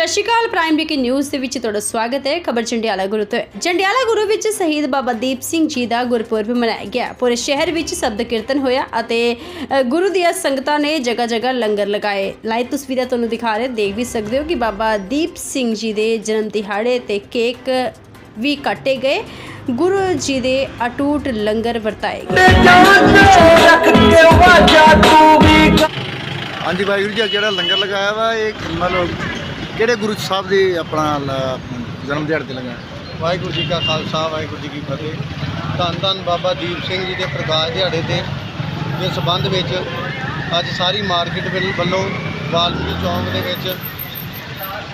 Sat Sri Akal prime breaking news ਦੇ ਵਿੱਚ ਤੁਹਾਡਾ ਸਵਾਗਤ ਹੈ। ਖਬਰ ਜੰਡਿਆਲਾ ਗੁਰੂ ਤੋਂ। ਜੰਡਿਆਲਾ ਗੁਰੂ ਵਿੱਚ ਸ਼ਹੀਦ ਬਾਬਾ ਦੀਪ ਸਿੰਘ ਜੀ ਦਾ ਗੁਰਪੁਰਬ ਮਨਾਇਆ ਗਿਆ। ਪੂਰੇ ਸ਼ਹਿਰ ਵਿੱਚ ਸ਼ਬਦ ਕੀਰਤਨ ਹੋਇਆ ਅਤੇ ਗੁਰੂ ਦੀਆਂ ਸੰਗਤਾਂ ਨੇ ਜਗ੍ਹਾ ਜਗ੍ਹਾ ਲੰਗਰ ਲਗਾਏ। ਲਾਈਵ ਤਸਵੀਰਾਂ ਤੁਹਾਨੂੰ ਦਿਖਾ ਰਹੇ ਦੇਖ ਵੀ ਸਕਦੇ ਹੋ ਕਿ ਬਾਬਾ ਦੀਪ ਸਿੰਘ ਜੀ ਦੇ ਜਨਮ ਦਿਹਾੜੇ ਤੇ ਕੇਕ ਵੀ ਕੱਟੇ ਗਏ। ਗੁਰੂ ਜੀ ਦੇ ਅਟੂਟ ਲੰਗਰ ਵਰਤਾਏ ਗਏ। ਹਾਂਜੀ, ਵਾਹਿਗੁਰੂ ਜੀ ਜਿਹੜਾ ਲੰਗਰ ਲਗਾਇਆ ਵਾ, ਇਹ ਮਤਲਬ ਕਿਹੜੇ ਗੁਰੂ ਸਾਹਿਬ ਦੇ ਆਪਣਾ ਲ- ਜਨਮ ਦਿਹਾੜੇ ਤੇ ਲਗਾਇਆ ਵਾਹਿਗੁਰੂ ਜੀ ਕਾ ਖਾਲਸਾ ਵਾਹਿਗੁਰੂ ਜੀ ਕੀ ਫਤਿਹ। ਧੰਨ ਧੰਨ ਬਾਬਾ ਦੀਪ ਸਿੰਘ ਜੀ ਦੇ ਪ੍ਰਕਾਸ਼ ਦਿਹਾੜੇ ਤੇ ਦੇ ਸਬੰਧ ਵਿੱਚ ਅੱਜ ਸਾਰੀ ਮਾਰਕੀਟ ਵੱਲ- ਵੱਲੋਂ ਵਾਲਮੀਕੀ ਚੌਂਕ ਦੇ ਵਿੱਚ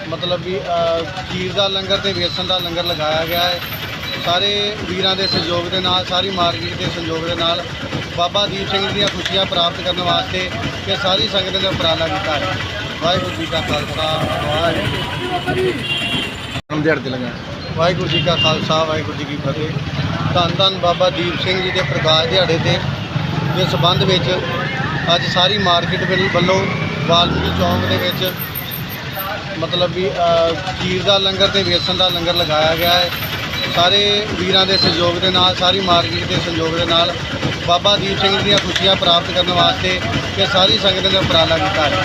ਮਤਲਬ ਵੀ ਅ, ਖੀਰ ਦਾ ਲੰਗਰ ਤੇ ਵੇਸਣ ਦਾ ਲੰਗਰ ਲਗਾਇਆ ਗਿਆ ਹੈ। ਸਾਰੇ ਵੀਰਾਂ ਦੇ ਸਹਿਯੋਗ ਦੇ ਨਾਲ ਸਾਰੀ ਮਾਰਕੀਟ ਦੇ ਸਹਿਯੋਗ ਦੇ ਨਾਲ ਬਾਬਾ ਦੀਪ ਸਿੰਘ ਦੀਆਂ ਖੁਸ਼ੀਆਂ ਪ੍ਰਾਪਤ ਕਰਨ ਵਾਸਤੇ ਇਹ ਸਾਰੀ ਸੰਗਤ ਨੇ ਉਪਰਾਲਾ ਕੀਤਾ ਹੈ। ਵਾਹਿਗੁਰੂ ਜੀ ਕਾ ਖਾਲਸਾ ਵਾਹਿਗੁਰੂ ਜੀ ਦਿਹਾੜੇ ਤੇ ਵਾਹਿਗੁਰੂ ਜੀ ਕਾ ਖਾਲਸਾ ਵਾਹਿਗੁਰੂ ਜੀ ਕੀ ਫਤਿਹ। ਧੰਨ ਧੰਨ ਬਾਬਾ ਦੀਪ ਸਿੰਘ ਜੀ ਦੇ ਪ੍ਰਕਾਸ਼ ਦਿਹਾੜੇ ਤੇ ਦੇ ਸਬੰਧ ਵਿੱਚ ਅੱਜ ਸਾਰੀ ਮਾਰਕੀਟ ਵੱਲੋਂ ਵਾਲਮੀਕੀ ਚੌਂਕ ਦੇ ਵਿੱਚ ਮਤਲਬ ਵੀ ਅ, ਖੀਰ ਦਾ ਲੰਗਰ ਤੇ ਵੇਸਣ ਦਾ ਲੰਗਰ ਲਗਾਇਆ ਗਿਆ ਹੈ। ਸਾਰੇ ਵੀਰਾਂ ਦੇ ਸਹਿਯੋਗ ਦੇ ਨਾਲ ਸਾਰੀ ਮਾਰਕੀਟ ਦੇ ਸਹਿਯੋਗ ਦੇ ਨਾਲ ਬਾਬਾ ਦੀਪ ਸਿੰਘ ਦੀਆਂ ਖੁਸ਼ੀਆਂ ਪ੍ਰਾਪਤ ਕਰਨ ਵਾਸਤੇ ਇਹ ਸਾਰੀ ਸੰਗਤ ਨੇ ਉਪਰਾਲਾ ਕੀਤਾ ਹੈ।